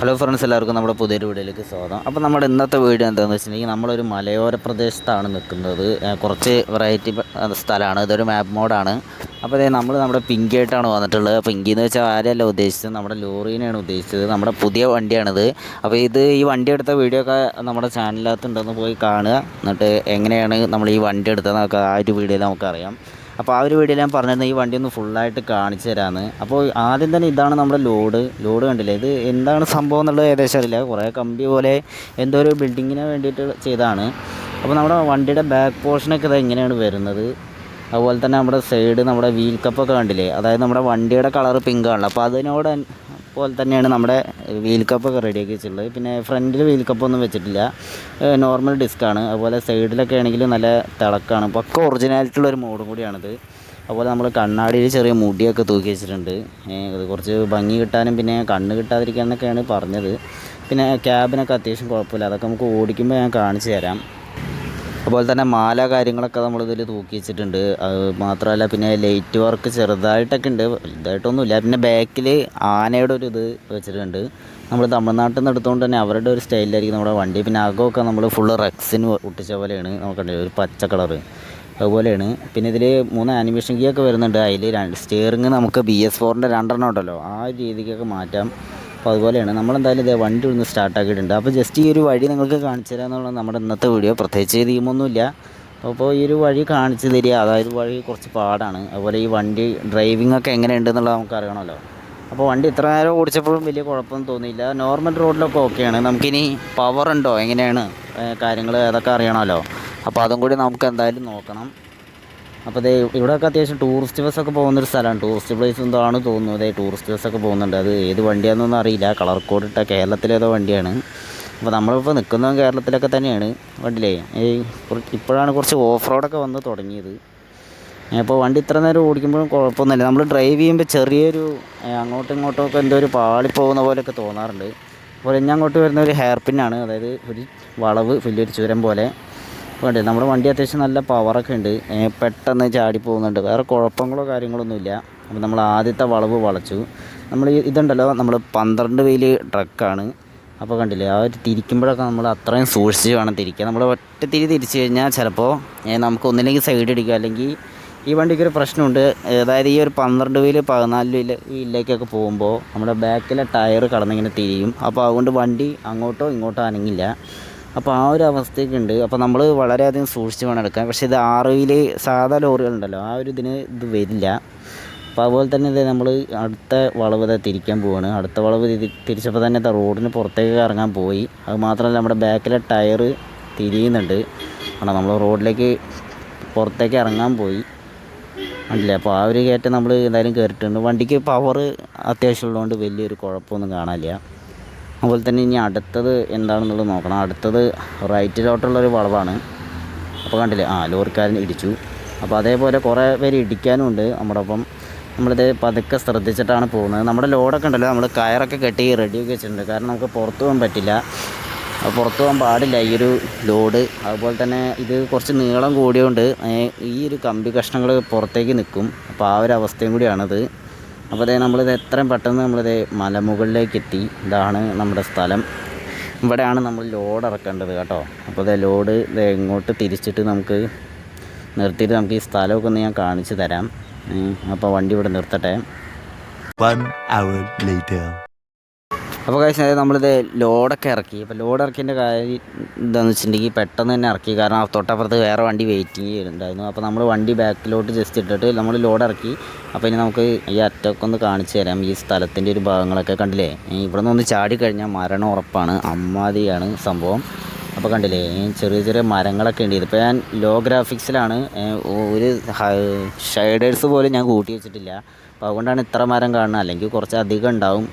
Hello friends എല്ലാവർക്കും നമ്മുടെ പുതിയൊരു വീഡിയോയിലേക്ക് സ്വാഗതം. അപ്പോൾ നമ്മുടെ ഇന്നത്തെ വീഡിയോ എന്താണെന്ന് വെച്ചിട്ടുണ്ടെങ്കിൽ നമ്മളൊരു മലയോര പ്രദേശത്താണ് നിൽക്കുന്നത്. കുറച്ച് വെറൈറ്റി സ്ഥലമാണ്. ഇതൊരു മാപ്പ് മോഡാണ് അപ്പോൾ അതേ നമ്മൾ നമ്മുടെ പിങ്കി ആയിട്ടാണ് വന്നിട്ടുള്ളത്. പിങ്കി എന്ന് വെച്ചാൽ ആരെയല്ല ഉദ്ദേശിച്ചത്? നമ്മുടെ ലോറീനെയാണ് ഉദ്ദേശിച്ചത്. നമ്മുടെ പുതിയ വണ്ടിയാണിത്. അപ്പോൾ ഇത് ഈ വണ്ടി എടുത്ത വീഡിയോ ഒക്കെ നമ്മുടെ ചാനലിനകത്ത് ഉണ്ടെന്ന് പോയി കാണുക. എന്നിട്ട് എങ്ങനെയാണ് നമ്മൾ ഈ വണ്ടി എടുത്തതെന്നൊക്കെ ആ ഒരു വീഡിയോയിൽ നമുക്കറിയാം. അപ്പോൾ ആ ഒരു വീഡിയോയിൽ ഞാൻ പറഞ്ഞിരുന്നത് ഈ വണ്ടി ഒന്ന് ഫുള്ളായിട്ട് കാണിച്ചു തരാമെന്ന് അപ്പോൾ ആദ്യം തന്നെ ഇതാണ് നമ്മുടെ ലോഡ്. ലോഡ് കണ്ടില്ലേ? ഇത് എന്താണ് സംഭവം എന്നുള്ളത് ഏകദേശം അറിയില്ല. കുറേ കമ്പി പോലെ എന്തോ ഒരു ബിൽഡിങ്ങിന് വേണ്ടിയിട്ട് ചെയ്തതാണ്. അപ്പോൾ നമ്മുടെ വണ്ടിയുടെ ബാക്ക് പോർഷനൊക്കെ ഇത് എങ്ങനെയാണ് വരുന്നത്. അതുപോലെ തന്നെ നമ്മുടെ സൈഡ് നമ്മുടെ വീൽ കപ്പൊക്കെ കണ്ടില്ലേ? അതായത് നമ്മുടെ വണ്ടിയുടെ കളർ പിങ്ക് ആണല്ലോ. അപ്പോൾ അതിനോട് പോലെ തന്നെയാണ് നമ്മുടെ വീൽ കപ്പൊക്കെ റെഡിയാക്കി വെച്ചിട്ടുള്ളത് പിന്നെ ഫ്രണ്ടിൽ വീൽ കപ്പൊന്നും വെച്ചിട്ടില്ല. നോർമൽ ഡിസ്ക്കാണ് അതുപോലെ സൈഡിലൊക്കെ ആണെങ്കിൽ നല്ല തിളക്കാണ്. പക്ക ഒറിജിനാലിറ്റിയുള്ള ഒരു മോഡും കൂടിയാണിത്. അതുപോലെ നമ്മൾ കണ്ണാടിയിൽ ചെറിയ മുടിയൊക്കെ തൂക്കി വെച്ചിട്ടുണ്ട്. അത് കുറച്ച് ഭംഗി കിട്ടാനും പിന്നെ കണ്ണ് കിട്ടാതിരിക്കാനൊക്കെയാണ് പറഞ്ഞത്. പിന്നെ ക്യാബിനൊക്കെ അത്യാവശ്യം കുഴപ്പമില്ല. അതൊക്കെ നമുക്ക് ഓടിക്കുമ്പോൾ ഞാൻ കാണിച്ചു തരാം. അതുപോലെ തന്നെ മാല കാര്യങ്ങളൊക്കെ നമ്മൾ ഇതിൽ തൂക്കി വെച്ചിട്ടുണ്ട്. അത് മാത്രമല്ല പിന്നെ ലൈറ്റ് വർക്ക് ചെറുതായിട്ടൊക്കെ ഉണ്ട്. വലുതായിട്ടൊന്നുമില്ല. പിന്നെ ബാക്കിൽ ആനയുടെ ഒരു ഇത് വെച്ചിട്ടുണ്ട്. നമ്മൾ തമിഴ്നാട്ടിൽ നിന്ന് എടുത്തുകൊണ്ട് തന്നെ അവരുടെ ഒരു സ്റ്റൈലിലായിരിക്കും നമ്മുടെ വണ്ടി. പിന്നെ അകമൊക്കെ നമ്മൾ ഫുള്ള് റെക്സിന് ഒട്ടിച്ച പോലെയാണ് നമുക്കുണ്ട് ഒരു പച്ച കളറ് അതുപോലെയാണ്. പിന്നെ ഇതിൽ മൂന്ന് ആനിമേഷൻ കീ ഒക്കെ വരുന്നുണ്ട്. അതിൽ രണ്ട് സ്റ്റിയറിങ് നമുക്ക് ബി എസ് ഫോറിന്റെ രണ്ടെണ്ണം ഉണ്ടല്ലോ. ആ രീതിക്കൊക്കെ മാറ്റാം. അപ്പോൾ അതുപോലെയാണ്. നമ്മളെന്തായാലും ഇതേ വണ്ടി ഒന്ന് സ്റ്റാർട്ടാക്കിയിട്ടുണ്ട് അപ്പോൾ ജസ്റ്റ് ഈ ഒരു വഴി നിങ്ങൾക്ക് കാണിച്ചു തരാം എന്നുള്ളത് നമ്മുടെ ഇന്നത്തെ വീഡിയോ. പ്രത്യേകിച്ച് തീമൊന്നുമില്ല അപ്പോൾ ഈ ഒരു വഴി കാണിച്ചു തരിക അതായത് വഴി കുറച്ച് പാടാണ്. അതുപോലെ ഈ വണ്ടി ഡ്രൈവിംഗ് ഒക്കെ എങ്ങനെയുണ്ട് എന്നുള്ളത് നമുക്ക് അറിയണമല്ലോ അപ്പോൾ വണ്ടി ഇത്ര നേരം ഓടിച്ചപ്പോഴും വലിയ കുഴപ്പമൊന്നും തോന്നിയില്ല. നോർമൽ റോഡിലൊക്കെ ഓക്കെയാണ് നമുക്കിനി പവർ ഉണ്ടോ? എങ്ങനെയാണ്? കാര്യങ്ങൾ അതൊക്കെ അറിയണമല്ലോ. അപ്പോൾ അതും കൂടി നമുക്ക് എന്തായാലും നോക്കണം. അപ്പോൾ ദേ ഇവിടെയൊക്കെ അത്യാവശ്യം ടൂറിസ്റ്റ് ബസ്സൊക്കെ പോകുന്നൊരു സ്ഥലമാണ്. ടൂറിസ്റ്റ് പ്ലേസ് എന്താണ് തോന്നുന്നു. ദേ ടൂറിസ്റ്റ് ബസ്സൊക്കെ പോകുന്നുണ്ട്. അത് ഏത് വണ്ടിയാണെന്നൊന്നും അറിയില്ല. കളർ കോഡ് ഇട്ട കേരളത്തിലേതോ വണ്ടിയാണ്. അപ്പോൾ നമ്മളിപ്പോൾ നിൽക്കുന്നതും കേരളത്തിലൊക്കെ തന്നെയാണ് വണ്ടിയിലേ. ഈ ഇപ്പോഴാണ് കുറച്ച് ഓഫ് റോഡൊക്കെ വന്ന് തുടങ്ങിയത്. അപ്പോൾ വണ്ടി ഇത്ര നേരം ഓടിക്കുമ്പോഴും കുഴപ്പമൊന്നുമില്ല. നമ്മൾ ഡ്രൈവ് ചെയ്യുമ്പോൾ ചെറിയൊരു അങ്ങോട്ടും ഇങ്ങോട്ടും ഒക്കെ എന്തോ ഒരു പാളി പോകുന്ന പോലെയൊക്കെ തോന്നാറുണ്ട്. അപ്പോൾ ഇനി അങ്ങോട്ട് വരുന്ന ഒരു ഹെയർ പിന്നാണ് അതായത് ഒരു വളവ് വലിയൊരു ചുരം പോലെ. വേണ്ടേ? നമ്മുടെ വണ്ടി അത്യാവശ്യം നല്ല പവറൊക്കെ ഉണ്ട്. പെട്ടെന്ന് ചാടി പോകുന്നുണ്ട്. വേറെ കുഴപ്പങ്ങളോ കാര്യങ്ങളൊന്നുമില്ല. അപ്പോൾ നമ്മൾ ആദ്യത്തെ വളവ് വളച്ചു. നമ്മൾ ഇതുണ്ടല്ലോ നമ്മൾ പന്ത്രണ്ട് വെയിൽ ട്രക്കാണ് അപ്പോൾ കണ്ടില്ലേ ആ ഒരു തിരിക്കുമ്പോഴൊക്കെ നമ്മൾ അത്രയും സൂക്ഷിച്ച് വേണം തിരിക്കുക നമ്മൾ ഒറ്റ തിരി തിരിച്ചു കഴിഞ്ഞാൽ ചിലപ്പോൾ നമുക്ക് ഒന്നില്ലെങ്കിൽ സൈഡ് അടിക്കുക അല്ലെങ്കിൽ ഈ വണ്ടിക്ക് ഒരു പ്രശ്നമുണ്ട്. അതായത് ഈ ഒരു പന്ത്രണ്ട് വീൽ പതിനാല് വീൽ വീലിലേക്കൊക്കെ പോകുമ്പോൾ നമ്മുടെ ബാക്കിലെ ടയർ കടന്നിങ്ങനെ തിരിയും. അപ്പോൾ അതുകൊണ്ട് വണ്ടി അങ്ങോട്ടോ ഇങ്ങോട്ടോ അനങ്ങില്ല. അപ്പോൾ ആ ഒരു അവസ്ഥയൊക്കെ ഉണ്ട് അപ്പോൾ നമ്മൾ വളരെയധികം സൂക്ഷിച്ച് വേണം എടുക്കാൻ. പക്ഷേ ഇത് ആറ് വീൽ സാധാ ലോറികളുണ്ടല്ലോ. ആ ഒരു ഇതിന് ഇത് വരില്ല. അപ്പോൾ അതുപോലെ തന്നെ ഇത് നമ്മൾ അടുത്ത വളവ് തിരിക്കാൻ പോവാണ്. അടുത്ത വളവ് തിരി തിരിച്ചപ്പോൾ തന്നെ റോഡിന് പുറത്തേക്ക് ഇറങ്ങാൻ പോയി. അത് മാത്രമല്ല നമ്മുടെ ബാക്കിലെ ടയർ തിരിയുന്നുണ്ട്. കാരണം നമ്മൾ റോഡിലേക്ക് പുറത്തേക്ക് ഇറങ്ങാൻ പോയി. കണ്ടില്ലേ അപ്പോൾ ആ ഒരു കയറ്റം നമ്മൾ എന്തായാലും കയറിയിട്ടുണ്ട് വണ്ടിക്ക് പവർ അത്യാവശ്യമുള്ളതുകൊണ്ട് വലിയൊരു കുഴപ്പമൊന്നും കാണാനില്ല. അതുപോലെ തന്നെ ഇനി അടുത്തത് എന്താണെന്നുള്ളത് നോക്കണം. അടുത്തത് റൈറ്റിലോട്ടുള്ളൊരു വളവാണ്. അപ്പോൾ കണ്ടില്ലേ? ആ ലോറിക്കാരൻ ഇടിച്ചു. അപ്പോൾ അതേപോലെ കുറേ പേര് ഇടിക്കാനും ഉണ്ട് നമ്മുടെ ഒപ്പം നമ്മളിത് പതുക്കെ ശ്രദ്ധിച്ചിട്ടാണ് പോകുന്നത്. നമ്മുടെ ലോഡൊക്കെ ഉണ്ടല്ലോ. നമ്മൾ കയറൊക്കെ കെട്ടി റെഡിയൊക്കെ വെച്ചിട്ടുണ്ട്. കാരണം നമുക്ക് പുറത്തു പോകാൻ പറ്റില്ല. പുറത്ത് പോകാൻ പാടില്ല ഈ ഒരു ലോഡ്. അതുപോലെ തന്നെ ഇത് കുറച്ച് നീളം കൂടിയതുകൊണ്ട് ഈ ഒരു കമ്പി കഷ്ണങ്ങൾ പുറത്തേക്ക് നിൽക്കും. അപ്പോൾ ആ ഒരു അവസ്ഥയും കൂടിയാണത്. അപ്പോൾ അതേ നമ്മളിത് എത്രയും പെട്ടെന്ന് നമ്മളിത് മലമുകളിലേക്ക് എത്തി ഇതാണ് നമ്മുടെ സ്ഥലം. ഇവിടെയാണ് നമ്മൾ ലോഡ് ഇറക്കേണ്ടത് കേട്ടോ. അപ്പോൾ അതേ ലോഡ് ഇത് ഇങ്ങോട്ട് തിരിച്ചിട്ട് നമുക്ക് നിർത്തിയിട്ട് നമുക്ക് ഈ സ്ഥലമൊക്കെ ഒന്ന് ഞാൻ കാണിച്ചു തരാം. അപ്പോൾ വണ്ടി ഇവിടെ നിർത്തട്ടെ. അപ്പോൾ കഴിച്ച് നമ്മളിത് ലോഡൊക്കെ ഇറക്കി. അപ്പോൾ ലോഡ് ഇറക്കിയതിന്റെ കാര്യം എന്താണെന്ന് വെച്ചിട്ടുണ്ടെങ്കിൽ പെട്ടെന്ന് തന്നെ ഇറക്കി. കാരണം തൊട്ടപ്പുറത്ത് വേറെ വണ്ടി വെയിറ്റിംഗ് ചെയ്യുന്നുണ്ടായിരുന്നു അപ്പോൾ നമ്മൾ വണ്ടി ബാക്കിലോട്ട് ജസ്റ്റ് ഇട്ടിട്ട് നമ്മൾ ലോഡ് ഇറക്കി. അപ്പോൾ ഇനി നമുക്ക് ഈ അറ്റൊക്കെ ഒന്ന് കാണിച്ചു തരാം. ഈ സ്ഥലത്തിന്റെ ഒരു ഭാഗങ്ങളൊക്കെ കണ്ടില്ലേ? ഇവിടെ നിന്ന് ഒന്ന് ചാടി കഴിഞ്ഞാൽ മരണം ഉറപ്പാണ്. അമ്മാതിയാണ് സംഭവം. അപ്പോൾ കണ്ടില്ലേ? ചെറിയ ചെറിയ മരങ്ങളൊക്കെ ഉണ്ട്. ഇതിപ്പോൾ ഞാൻ ലോ ഗ്രാഫിക്സിലാണ് ഒരു ഷൈഡേഴ്സ് പോലും ഞാൻ കൂട്ടി വെച്ചിട്ടില്ല. അപ്പോൾ അതുകൊണ്ടാണ് ഇത്ര മരം കാണുന്നത്. അല്ലെങ്കിൽ കുറച്ച് അധികം ഉണ്ടാവും.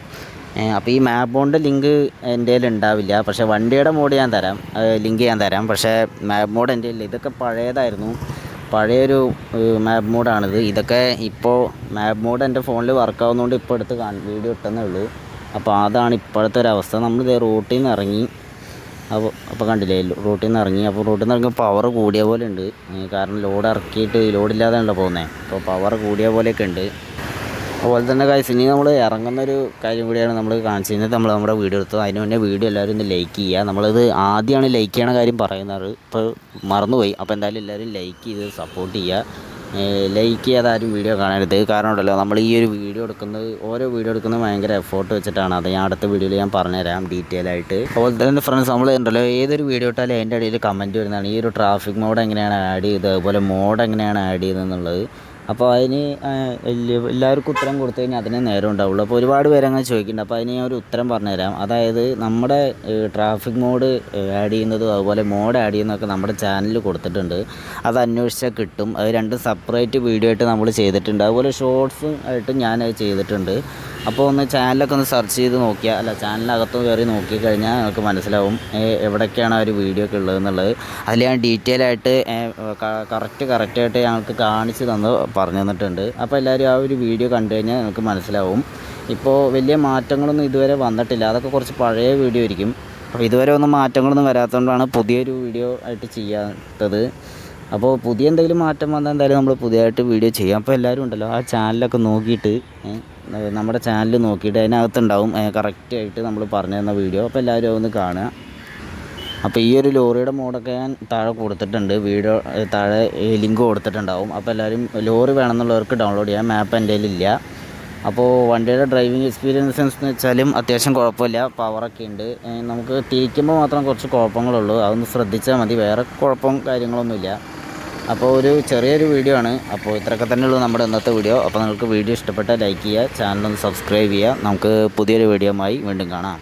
അപ്പോൾ ഈ മാപ്പ് ബോണ്ട് ലിങ്ക് എന്റെ കയ്യിൽ ഉണ്ടാവില്ല. പക്ഷേ വണ്ടിയുടെ മോഡ് ഞാൻ തരാം. ലിങ്ക് ഞാൻ തരാം. പക്ഷേ മാപ്പ് മോഡ് എന്റെ കയ്യിൽ ഇതൊക്കെ പഴയതായിരുന്നു. പഴയൊരു മാപ്പ് മോഡാണിത്. ഇതൊക്കെ ഇപ്പോൾ മാപ്പ് മോഡ് എന്റെ ഫോണിൽ വർക്കാവുന്നതുകൊണ്ട് ഇപ്പോൾ എടുത്ത് വീഡിയോ ഇട്ടെന്നേ ഉള്ളൂ. അപ്പോൾ അതാണ് ഇപ്പോഴത്തെ ഒരു അവസ്ഥ. നമ്മൾ ഇത് റൂട്ടിൽ നിന്ന് ഇറങ്ങി. അപ്പോൾ അപ്പോൾ കണ്ടില്ലേ റൂട്ടിൽ നിന്ന് ഇറങ്ങി. അപ്പോൾ റൂട്ടിൽ നിന്ന് ഇറങ്ങി പവർ കൂടിയ പോലെ ഉണ്ട്. കാരണം ലോഡ് ഇറക്കിയിട്ട് ലോഡില്ലാതെയാണല്ലോ പോകുന്നത് അപ്പോൾ പവർ കൂടിയ പോലെയൊക്കെ ഉണ്ട്. അതുപോലെ തന്നെ കാഴ്ച ഇനി നമ്മൾ ഇറങ്ങുന്ന ഒരു കാര്യം കൂടിയാണ് നമ്മൾ കാണിച്ചിരുന്നത് നമ്മൾ നമ്മുടെ വീഡിയോ എടുത്തത്. അതിന് മുന്നേ വീഡിയോ എല്ലാവരും ഒന്ന് ലൈക്ക് ചെയ്യുക. നമ്മളിത് ആദ്യമാണ് ലൈക്ക് ചെയ്യണ കാര്യം പറയുന്നത്. ഇപ്പോൾ മറന്നുപോയി. അപ്പോൾ എന്തായാലും എല്ലാവരും ലൈക്ക് ചെയ്ത് സപ്പോർട്ട് ചെയ്യുക. ലൈക്ക് ചെയ്യാതെ ആരും വീഡിയോ കാണരുത്. കാരണം ഉണ്ടല്ലോ നമ്മൾ ഈ ഒരു വീഡിയോ എടുക്കുന്നത് ഓരോ വീഡിയോ എടുക്കുന്നത് ഭയങ്കര എഫോർട്ട് വെച്ചിട്ടാണ്. അത് ഞാൻ അടുത്ത വീഡിയോയിൽ ഞാൻ പറഞ്ഞുതരാം ഡീറ്റെയിൽ ആയിട്ട്. അതുപോലെ തന്നെ ഫ്രണ്ട്സ് നമ്മൾ ഉണ്ടല്ലോ ഏതൊരു വീഡിയോ ഇട്ടാലും അതിന്റെ ഇടയിൽ കമന്റ് വരുന്നതാണ്. ഈ ഒരു ട്രാഫിക് മോഡ് എങ്ങനെയാണ് ആഡ് ചെയ്തത്? അതുപോലെ മോഡ് എങ്ങനെയാണ് ആഡ് ചെയ്തതെന്നുള്ളത് അപ്പോൾ അതിന് എല്ലാവർക്കും ഉത്തരം കൊടുത്തു കഴിഞ്ഞാൽ അതിനെ നേരം ഉണ്ടാവുള്ളൂ. അപ്പോൾ ഒരുപാട് പേര് അങ്ങനെ ചോദിക്കുന്നുണ്ട്. അപ്പോൾ അതിന് ഞാൻ ഒരു ഉത്തരം പറഞ്ഞുതരാം. അതായത് നമ്മുടെ ട്രാഫിക് മോഡ് ആഡ് ചെയ്യുന്നതും അതുപോലെ മോഡ് ആഡ് ചെയ്യുന്നതൊക്കെ നമ്മുടെ ചാനലിൽ കൊടുത്തിട്ടുണ്ട്. അത് അന്വേഷിച്ചാൽ കിട്ടും. അത് രണ്ടും സെപ്പറേറ്റ് വീഡിയോ ആയിട്ട് നമ്മൾ ചെയ്തിട്ടുണ്ട്. അതുപോലെ ഷോർട്സും ആയിട്ട് ഞാനത് ചെയ്തിട്ടുണ്ട്. അപ്പോൾ ഒന്ന് ചാനലൊക്കെ ഒന്ന് സെർച്ച് ചെയ്ത് നോക്കിയാൽ അല്ല ചാനലിനകത്ത് കയറി നോക്കിക്കഴിഞ്ഞാൽ നിങ്ങൾക്ക് മനസ്സിലാവും എവിടെയൊക്കെയാണ് ആ ഒരു വീഡിയോ ഒക്കെ ഉള്ളതെന്നുള്ളത് അതിൽ ഞാൻ ഡീറ്റെയിൽ ആയിട്ട് കറക്റ്റ് കറക്റ്റായിട്ട് ഞങ്ങൾക്ക് കാണിച്ച് തന്ന് പറഞ്ഞു തന്നിട്ടുണ്ട്. അപ്പോൾ എല്ലാവരും ആ ഒരു വീഡിയോ കണ്ടു കഴിഞ്ഞാൽ നിങ്ങൾക്ക് മനസ്സിലാവും. ഇപ്പോൾ വലിയ മാറ്റങ്ങളൊന്നും ഇതുവരെ വന്നിട്ടില്ല. അതൊക്കെ കുറച്ച് പഴയ വീഡിയോ ആയിരിക്കും. അപ്പോൾ ഇതുവരെ ഒന്നും മാറ്റങ്ങളൊന്നും വരാത്തതുകൊണ്ടാണ് പുതിയൊരു വീഡിയോ ആയിട്ട് ചെയ്യാത്തത്. അപ്പോൾ പുതിയ എന്തെങ്കിലും മാറ്റം വന്നാൽ എന്തായാലും നമ്മൾ പുതിയതായിട്ട് വീഡിയോ ചെയ്യാം. അപ്പോൾ എല്ലാവരും ഉണ്ടല്ലോ ആ ചാനലൊക്കെ നോക്കിയിട്ട് നമ്മുടെ ചാനൽ നോക്കിയിട്ട് അതിനകത്തുണ്ടാവും. കറക്റ്റായിട്ട് നമ്മൾ പറഞ്ഞു തന്ന വീഡിയോ. അപ്പോൾ എല്ലാവരും ഒന്ന് കാണുക. അപ്പോൾ ഈ ഒരു ലോറിയുടെ മോഡൊക്കെ ഞാൻ താഴെ കൊടുത്തിട്ടുണ്ട്. വീഡിയോ താഴെ ലിങ്ക് കൊടുത്തിട്ടുണ്ടാവും. അപ്പോൾ എല്ലാവരും ലോറി വേണമെന്നുള്ളവർക്ക് ഡൗൺലോഡ് ചെയ്യാം. മാപ്പ് എന്റെ ഇല്ല അപ്പോൾ വണ്ടിയുടെ ഡ്രൈവിംഗ് എക്സ്പീരിയൻസ് എന്ന് വെച്ചാലും അത്യാവശ്യം കുഴപ്പമില്ല. പവറൊക്കെ ഉണ്ട്. നമുക്ക് തിരിക്കുമ്പോൾ മാത്രം കുറച്ച് കുഴപ്പങ്ങളുള്ളൂ. അതൊന്ന് ശ്രദ്ധിച്ചാൽ മതി. വേറെ കുഴപ്പം കാര്യങ്ങളൊന്നുമില്ല. അപ്പോൾ ഒരു ചെറിയൊരു വീഡിയോ ആണ്. അപ്പോൾ ഇത്രയൊക്കെ തന്നെ ഉള്ളൂ നമ്മുടെ ഇന്നത്തെ വീഡിയോ. അപ്പോൾ നിങ്ങൾക്ക് വീഡിയോ ഇഷ്ടപ്പെട്ടാൽ ലൈക്ക് ചെയ്യുക ചാനൽ ഒന്ന് സബ്സ്ക്രൈബ് ചെയ്യുക. നമുക്ക് പുതിയൊരു വീഡിയോയുമായി വീണ്ടും കാണാം.